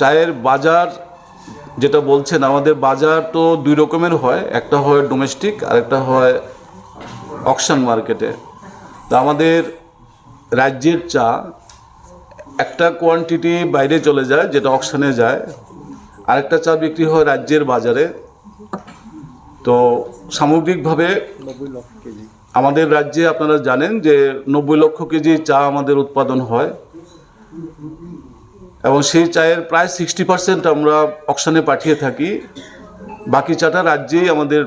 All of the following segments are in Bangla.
চায়ের বাজার যেটা বলছেন আমাদের বাজার তো দুই রকমের হয়। একটা হয় ডোমেস্টিক আর একটা হয় অকশন মার্কেটে তা আমাদের রাজ্যের চা একটা কোয়ান্টিটি বাইরে চলে যায় যেটা অকশনে যায়। আরেকটা চা বিক্রি হয় রাজ্যের বাজারে। তো সামগ্রিকভাবে আমাদের রাজ্যে আপনারা জানেন যে নব্বই লক্ষ কেজি চা আমাদের উৎপাদন হয়। এবং সেই চায়ের প্রায় সিক্সটি পার্সেন্ট আমরা অকশনে পাঠিয়ে থাকি। বাকি চাটা রাজ্যেই আমাদের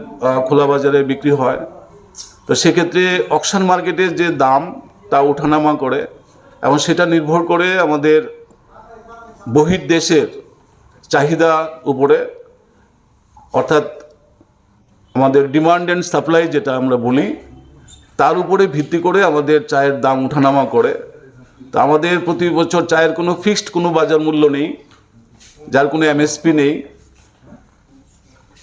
খোলা বাজারে বিক্রি হয়। তো সেক্ষেত্রে অকশন মার্কেটের যে দাম, তা ওঠানামা করে এবং সেটা নির্ভর করে আমাদের বহির্দেশের চাহিদা উপরে। অর্থাৎ আমাদের ডিমান্ড অ্যান্ড সাপ্লাই যেটা আমরা বলি, তার উপরে ভিত্তি করে আমাদের চায়ের দাম ওঠানামা করে। তো আমাদের প্রতি বছর চায়ের কোনো ফিক্সড কোনো বাজার মূল্য নেই, যার কোনো এমএসপি নেই।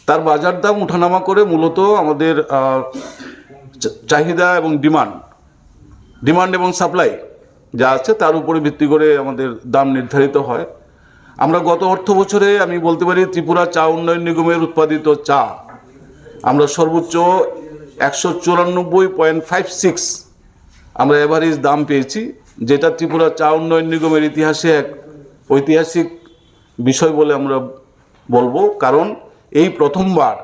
তার বাজার দাম ওঠানামা করে মূলত আমাদের চাহিদা এবং ডিমান্ড ডিমান্ড এবং সাপ্লাই যা আছে তার উপরে ভিত্তি করে আমাদের দাম নির্ধারিত হয়। আমরা গত অর্থ বছরে আমি বলতে পারি ত্রিপুরা চা উন্নয়ন নিগমের উৎপাদিত চা, আমরা সর্বোচ্চ একশো চুরানব্বই পয়েন্ট ফাইভ সিক্স আমরা এভারেজ দাম পেয়েছি। যেটা ত্রিপুরা চা উন্নয়ন নিগমের ইতিহাসে এক ঐতিহাসিক বিষয় বলে আমরা বলব। কারণ এই প্রথমবার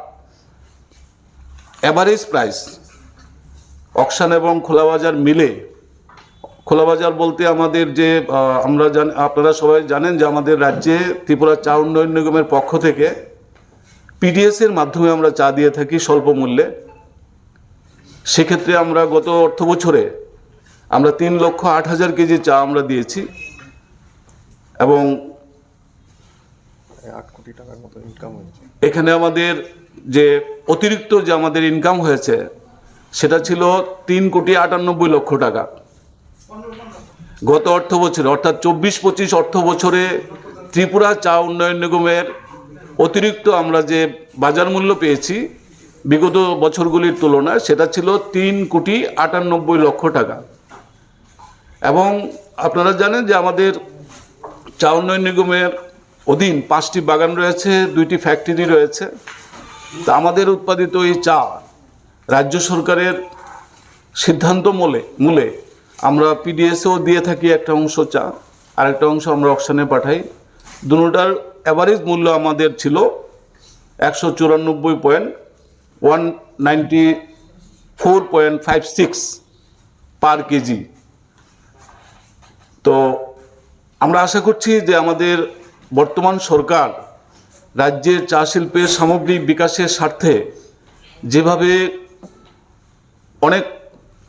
অ্যাভারেজ প্রাইস, অকশন এবং খোলা বাজার মিলে, খোলা বাজার বলতে আমাদের যে আমরা জান, আপনারা সবাই জানেন যে আমাদের রাজ্যে ত্রিপুরা চা উন্নয়ন নিগমের পক্ষ থেকে পিডিএস এর মাধ্যমে আমরা চা দিয়ে থাকি স্বল্প মূল্যে। সেক্ষেত্রে আমরা গত অর্থ বছরে আমরা তিন লক্ষ আট হাজার কেজি চা আমরা দিয়েছি এবং এখানে আমাদের যে অতিরিক্ত যে আমাদের ইনকাম হয়েছে সেটা ছিল তিন কোটি আটানব্বই লক্ষ টাকা। গত অর্থ বছরে অর্থাৎ চব্বিশ পঁচিশ অর্থ বছরে ত্রিপুরা চা উন্নয়ন নিগমের অতিরিক্ত আমরা যে বাজার মূল্য পেয়েছি বিগত বছরগুলির তুলনায় সেটা ছিল তিন কোটি আটানব্বই লক্ষ টাকা। এবং আপনারা জানেন যে আমাদের চা উন্নয়ন নিগমের অধীন পাঁচটি বাগান রয়েছে, দুইটি ফ্যাক্টরি রয়েছে। তা আমাদের উৎপাদিত এই চা রাজ্য সরকারের সিদ্ধান্ত মূলে মূলে আমরা পিডিএসও দিয়ে থাকি একটা অংশ চা, আরেকটা অংশ আমরা অকশনে পাঠাই। দুটার অ্যাভারেজ মূল্য আমাদের ছিল একশো চুরানব্বই point one ninety four point five six per KG. তো আমরা আশা করছি যে আমাদের বর্তমান সরকার রাজ্যের চা শিল্পের সামগ্রিক বিকাশের স্বার্থে যেভাবে অনেক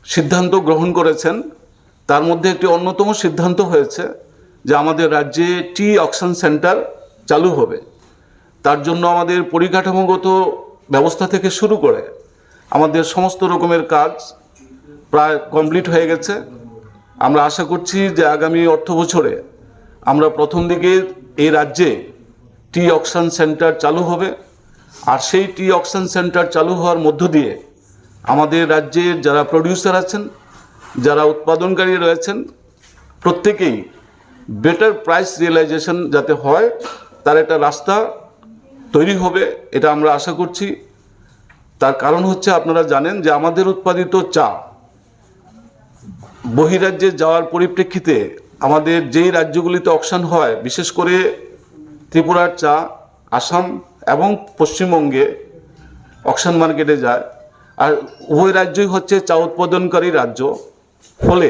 সিদ্ধান্ত গ্রহণ করেছেন, তার মধ্যে একটি অন্যতম সিদ্ধান্ত হয়েছে যে আমাদের রাজ্যে টি অকশন সেন্টার চালু হবে। তার জন্য আমাদের পরিকাঠামোগত ব্যবস্থা থেকে শুরু করে আমাদের সমস্ত রকমের কাজ প্রায় কমপ্লিট হয়ে গেছে। আমরা আশা করছি যে আগামী অর্থ বছরে আমরা প্রথম দিকে এই রাজ্যে টি অকশন সেন্টার চালু হবে। আর সেই টি অকশন সেন্টার চালু হওয়ার মধ্য দিয়ে আমাদের রাজ্যের যারা প্রডিউসার আছেন, যারা উৎপাদনকারী রয়েছেন, প্রত্যেকেই বেটার প্রাইস রিয়েলাইজেশন যাতে হয়, তার একটা রাস্তা তৈরি হবে, এটা আমরা আশা করছি। তার কারণ হচ্ছে আপনারা জানেন যে আমাদের উৎপাদিত চা বহিরাজ্যে যাওয়ার পরিপ্রেক্ষিতে আমাদের যেই রাজ্যগুলিতে অকশান হয়, বিশেষ করে ত্রিপুরার চা, আসাম এবং পশ্চিমবঙ্গে অকশন মার্কেটে যায়। আর উভয় রাজ্যই হচ্ছে চা উৎপাদনকারী রাজ্য। ফলে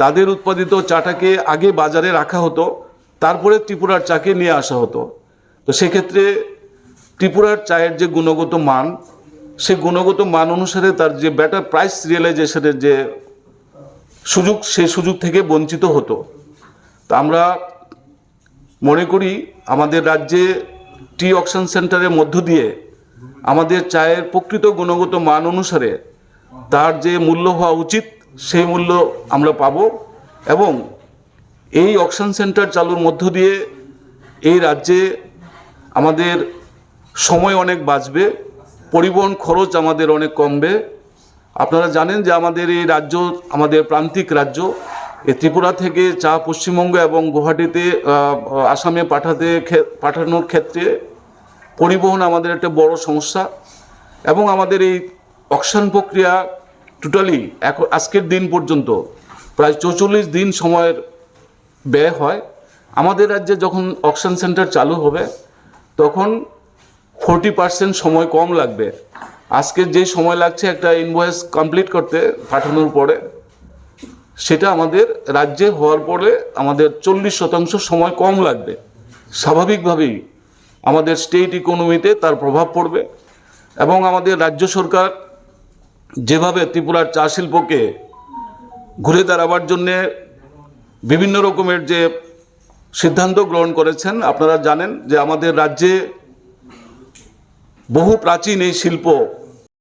তাদের উৎপাদিত চাটাকে আগে বাজারে রাখা হতো, তারপরে ত্রিপুরার চাকে নিয়ে আসা হতো। তো সেক্ষেত্রে ত্রিপুরার চায়ের যে গুণগত মান, সে গুণগত মান অনুসারে তার যে বেটার প্রাইস রিয়েলাইজেশনের যে সুযোগ, সে সুযোগ থেকে বঞ্চিত হতো। তা আমরা মনে করি আমাদের রাজ্যে টি অকশন সেন্টারের মধ্য দিয়ে আমাদের চায়ের প্রকৃত গুণগত মান অনুসারে তার যে মূল্য হওয়া উচিত, সেই মূল্য আমরা পাব এবং এই অকশন সেন্টার চালুর মধ্য দিয়ে এই রাজ্যে আমাদের সময় অনেক বাঁচবে, পরিবহন খরচ আমাদের অনেক কমবে। আপনারা জানেন যে আমাদের এই রাজ্য, আমাদের প্রান্তিক রাজ্য, এই ত্রিপুরা থেকে চা পশ্চিমবঙ্গ এবং গুয়াহাটিতে আসামে পাঠাতে পাঠানোর ক্ষেত্রে পরিবহন আমাদের একটা বড় সমস্যা এবং আমাদের এই অকশান প্রক্রিয়া টোটালি এখন আজকের দিন পর্যন্ত প্রায় চৌচল্লিশ দিন সময়ের ব্যয় হয়। আমাদের রাজ্যে যখন অকশন সেন্টার চালু হবে, তখন ফোরটি পার্সেন্ট সময় কম লাগবে। আজকে যে সময় লাগছে একটা ইনভয়েস কমপ্লিট করতে পাঠানোর পরে, সেটা আমাদের রাজ্যে হওয়ার পরে আমাদের চল্লিশ শতাংশ সময় কম লাগবে। স্বাভাবিকভাবেই আমাদের স্টেট ইকোনমিতে তার প্রভাব পড়বে এবং আমাদের রাজ্য সরকার যেভাবে ত্রিপুরার চা শিল্পকে ঘুরে দাঁড়াবার জন্যে বিভিন্ন রকমের যে সিদ্ধান্ত গ্রহণ করেছেন, আপনারা জানেন যে আমাদের রাজ্যে বহু প্রাচীন এই শিল্প